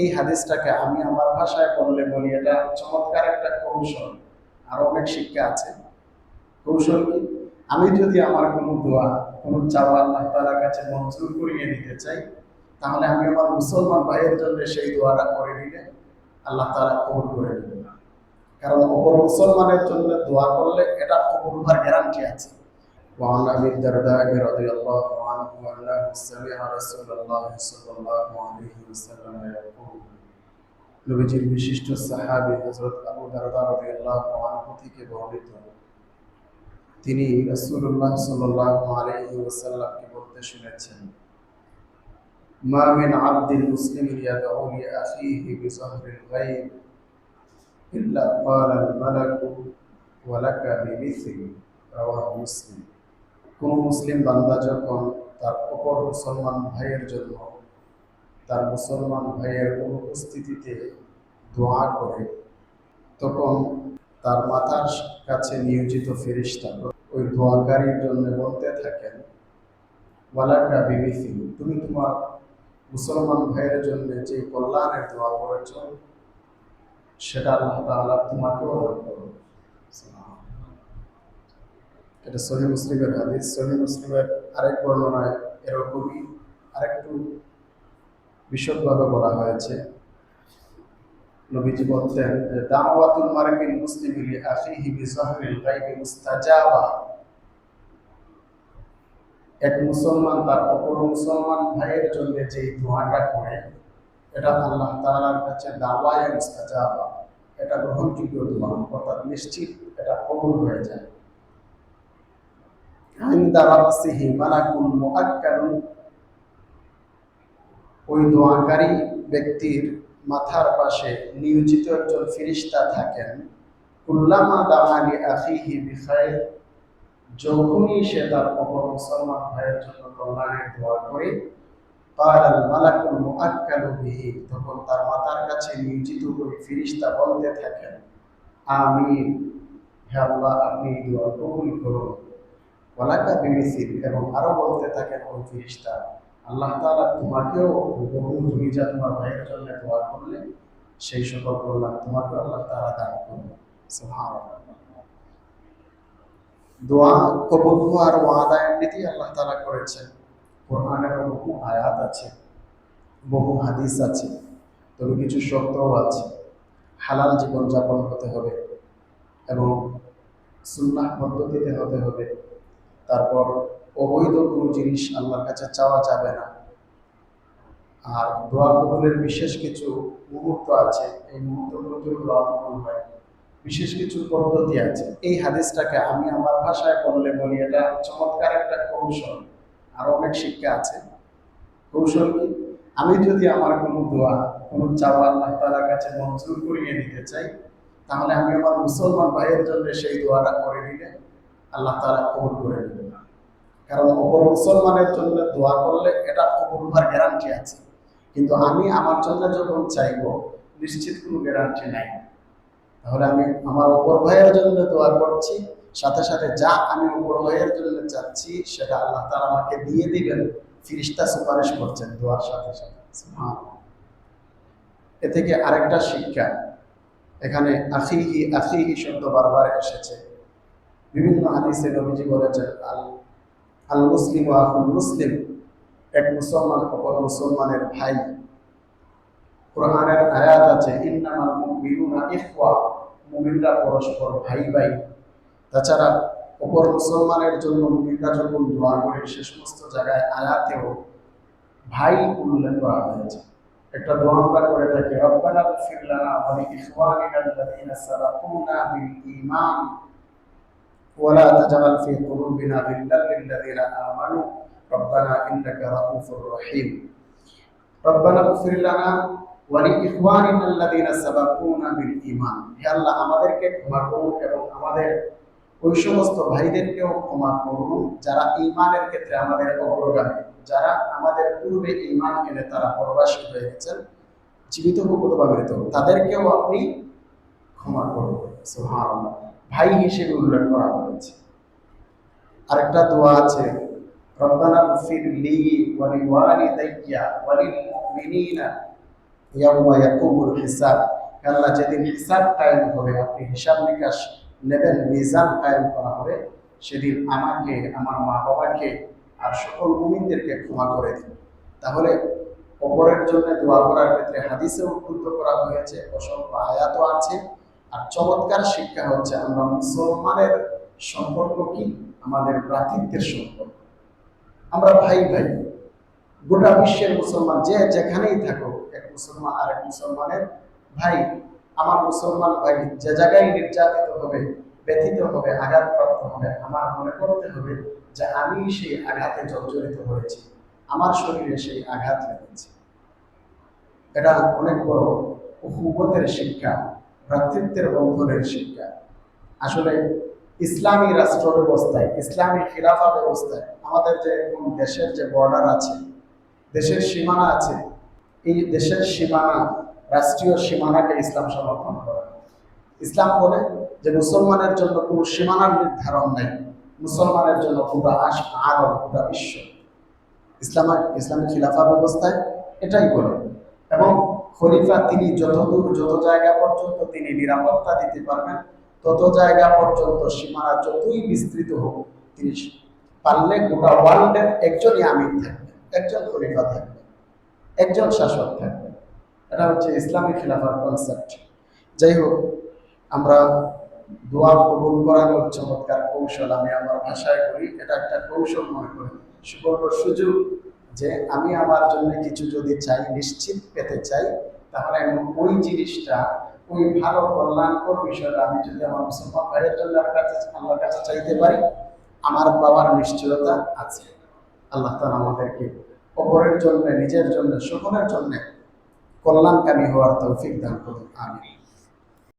এই হাদিসটাকে আমি আমার ভাষায় বললে বলি, এটা চমৎকার একটা কৌশল। আর অনেক শিক্ষা আছে। কৌশল কি? আমি যদি আমার কোনো দোয়া, কোনো চাওয়া আল্লাহ তালার কাছে মঞ্জুর করিয়ে নিতে চাই, তাহলে আমি আমার মুসলমান ভাইয়ের জন্য সেই দোয়াটা করে নিলে আল্লাহ তালা কবুল করে নেবেন কারণ অপর মুসলমানের জন্য দোয়া করলে এটা কবুল হওয়ার গ্যারান্টি আছে। মহানবী দরদা রদি আল্লাহ عنه انه سمع رسول الله صلى الله عليه وسلم يقول নবীজির বিশিষ্ট সাহাবী হযরত আবু দারদা রাদিয়াল্লাহু আনহু থেকে বর্ণিত তিনি রাসূলুল্লাহ সাল্লাল্লাহু আলাইহি ওয়াসাল্লামকে বলতে শুনেছেন মা মিন আবদিন মুসলিমিন ইয়াদউ লিআখিহি বিযহরিল গায়ব ইল্লা ক্বালা আল মালাকু ওয়া লাকা বিমিসলি রাওয়াহু মুসলিম কোন মুসলিম বান্দা যখন তার অপর মুসলমান ভাইয়ের জন্য, তার মুসলমান ভাইয়ের অনুপস্থিতিতে দোয়া করে। তখন তার মাথার কাছে নিয়োজিত ফেরিস্তা ওই দোয়াকারীর জন্য বলতে থাকেন, ওয়ালাকা বিবিসি, তুমি তোমার মুসলমান ভাইয়ের জন্য যে কল্যাণের দোয়া করেছ, সেটা আল্লাহ তোমাকেও দান করো এটা সহি মুসলিমের হাদিস। সহি মুসলিমের আরেক বর্ণনায় এরকমই আরেকটু বিশদভাবে বলা হয়েছে। নবীজি বলতেন যে দাওয়াতুল মারমিন মুসলিমি লি আখিহি বিজহরিল গায়বি মুস্তাজাবা। এক মুসলমান, তার অপর মুসলমান ভাইয়ের জন্য যে দোয়াটা করে, এটা আল্লাহ তাআলার কাছে দাওয়ায়ে মুস্তাজাবা। এটা গ্রহণযোগ্য দোয়া, অর্থাৎ নিশ্চিত এটা কবুল হয়ে যায়। ইনদা ওই দোয়াকারী ব্যক্তির মাথার পাশে নিয়োজিত একজন ফিরিস্তা থাকেন। আখিহি যখনই সে তার অপর মুসলমান ভাইয়ের জন্য কল্যাণের দোয়া করে, কাল মালাকুল বিহি। তখন তার মাথার কাছে নিয়োজিত ওই ফিরিস্তা বলতে থাকেন, আমিন। হে আল্লাহ, আপনি দোয়া কবুল করুন। ওয়ালাকা বিমিসিল এবং বলতে থাকেন ওই ফিরিস্তা আল্লাহ তোমাকেও বহু তুমি যা তোমার ভাইয়ের জন্য দোয়া করলে সেই সকল তোমাকে আল্লাহ দান করবে দোয়া কবুল আল্লাহ করেছেন। কোরআনের বহু আয়াত আছে, বহু হাদিস আছে, তবে কিছু শর্তও আছে। হালাল জীবন যাপন হতে হবে এবং সুন্নাহ পদ্ধতিতে হতে হবে। তারপর অবৈধ কোনো জিনিস আল্লাহর কাছে চাওয়া যাবে না। আর দোয়া কবুলের বিশেষ কিছু মুহূর্ত আছে, এই মুহূর্তগুলোতে দোয়া কবুল হয়। বিশেষ কিছু পদ্ধতি আছে। এই হাদিসটাকে আমি আমার ভাষায় বললে বলি, এটা চমৎকার একটা কৌশল। আর অনেক শিক্ষা আছে। কৌশল কি? আমি যদি আমার কোনো দোয়া, কোনো চাওয়া আল্লাহ তালার কাছে মঞ্জুর করিয়ে নিতে চাই, তাহলে আমি আমার মুসলমান ভাইয়ের জন্য সেই দোয়াটা করে নিলে আল্লাহ তালা কবুল করে নেবে কারণ অপর মুসলমানের জন্য দোয়া করলে এটা কবুল হওয়ার গ্যারান্টি আছে। কিন্তু আমি আমার জন্য যখন চাইব, নিশ্চিত কোনো গ্যারান্টি নাই। তাহলে আমি আমার অপর ভাইয়ের জন্য দোয়া করছি, সাথে সাথে যা আমি অপর ভাইয়ের জন্য চাচ্ছি, সেটা আল্লাহ তালা আমাকে দিয়ে দিবেন। ফিরিস্তা সুপারিশ করছেন দোয়ার সাথে সাথে। এ থেকে আরেকটা শিক্ষা। এখানে আখিহি আখিহি শব্দ বারবার এসেছে। বিভিন্ন হাদিসে নবীজি বলেছেন, আল আল মুসলিম ও আকুল মুসলিম, এক মুসলমান অপর মুসলমানের ভাই। কোরআনের আয়াত আছে, ইন্নামাল মুমিনুনা ইখওয়া, মুমিনরা পরস্পর ভাই ভাই। তাছাড়া অপর মুসলমানের জন্য মুমিনরা যখন দোয়া করে সে সমস্ত জায়গায় আয়াতেও ভাই উল্লেখ করা হয়েছে। একটা দোয়া আমরা করে থাকি, রব্বানা গফির লানা ওয়া ইখওয়ানিনা আল্লাযীনা সাবাকুনা বিল ঈমান ولا تجعل في قلوبنا غلا للذين آمنوا ربنا إنك رؤوف رحيم ربنا اغفر لنا ولإخواننا الذين سبقونا بالإيمان হে আল্লাহ আমাদেরকে ক্ষমা করুন এবং আমাদের ওই সমস্ত ভাইদেরকেও ক্ষমা করুন যারা ঈমানের ক্ষেত্রে আমাদের অগ্রগামী যারা আমাদের পূর্বে ঈমান এনে তারা পরবাসী হয়ে গেছেন জীবিত হোক অথবা মৃত তাদেরকেও আপনি ক্ষমা করুন সুবহানাল্লাহ ভাই হিসেবে উল্লেখ করা হয়েছে। আরেকটা দোয়া আছে, রব্বানা লি মুমিনিনা ইয়াকুমুল হিসাব। যেদিন হিসাব কায়েম হবে, আপনি হিসাব নিকাশ নেবেন, মিজান কায়েম করা হবে, সেদিন আমাকে, আমার মা বাবাকে আর সকল মুমিনদেরকে ক্ষমা করে দিন। তাহলে অপরের জন্য দোয়া করার ক্ষেত্রে হাদিসে উদ্বুদ্ধ করা হয়েছে, অসংখ্য আয়াতও আছে। আর চমৎকার শিক্ষা হচ্ছে আমরা মুসলমানের সম্পর্ক কি? আমাদের ভ্রাতৃত্বের সম্পর্ক। আমরা ভাই ভাই। গোটা বিশ্বের মুসলমান, যে যেখানেই থাকুক, এক মুসলমান আর এক মুসলমানের ভাই, আমার মুসলমান ভাই যে জায়গায় নির্যাতিত হবে, ব্যথিত হবে, আঘাতপ্রাপ্ত হবে, আমার মনে করতে হবে যে আমি সেই আঘাতে জর্জরিত হয়েছি। আমার শরীরে সেই আঘাত লেগেছে। এটা অনেক বড় উহুবতের শিক্ষা। ভ্রাতৃত্বের বন্ধনের শিক্ষা। আসলে ইসলামী রাষ্ট্র ব্যবস্থায় ইসলামী খিলাফা ব্যবস্থায় আমাদের যে কোন দেশের যে বর্ডার আছে, দেশের সীমানা আছে, এই দেশের সীমানা, রাষ্ট্রীয় সীমানাকে ইসলাম সমর্থন করে। ইসলাম বলে যে মুসলমানের জন্য কোনো সীমানার নির্ধারণ নেই, মুসলমানের জন্য পুরো আশ আরব, পুরো বিশ্ব। ইসলাম ইসলামী খিলাফা ব্যবস্থায় এটাই বলে। এবং খলিফা তিনি যতদূর যত জায়গা পর্যন্ত তিনি নিরাপত্তা দিতে পারবেন, তত জায়গা পর্যন্ত সীমানা যতই বিস্তৃত হোক, তিনি পারলে গোটা ওয়ার্ল্ডের একজনই আমির থাকবেন, একজন খলিফা থাকবেন, একজন শাসক থাকবেন। এটা হচ্ছে ইসলামী খিলাফার কনসেপ্ট যাই হোক, আমরা দোয়া কবুল করানোর চমৎকার কৌশল আমি আমার ভাষায় করি এটা একটা কৌশল মনে করি সুবর্ণ সুযোগ যে আমি আমার জন্য কিছু যদি চাই, নিশ্চিত পেতে চাই তাহলে ওই জিনিসটা, ওই ভালো কল্যাণকর বিষয়টা আমি যদি আমার মুসলমান ভাইয়ের জন্য আল্লাহর কাছে চাইতে পারি, আমার বাবার নিশ্চয়তা আছে। আল্লাহ তালা আমাদেরকে অপরের জন্য, নিজের জন্য, সকলের জন্য কল্যাণকামী হওয়ার তৌফিক দান করুন। আমি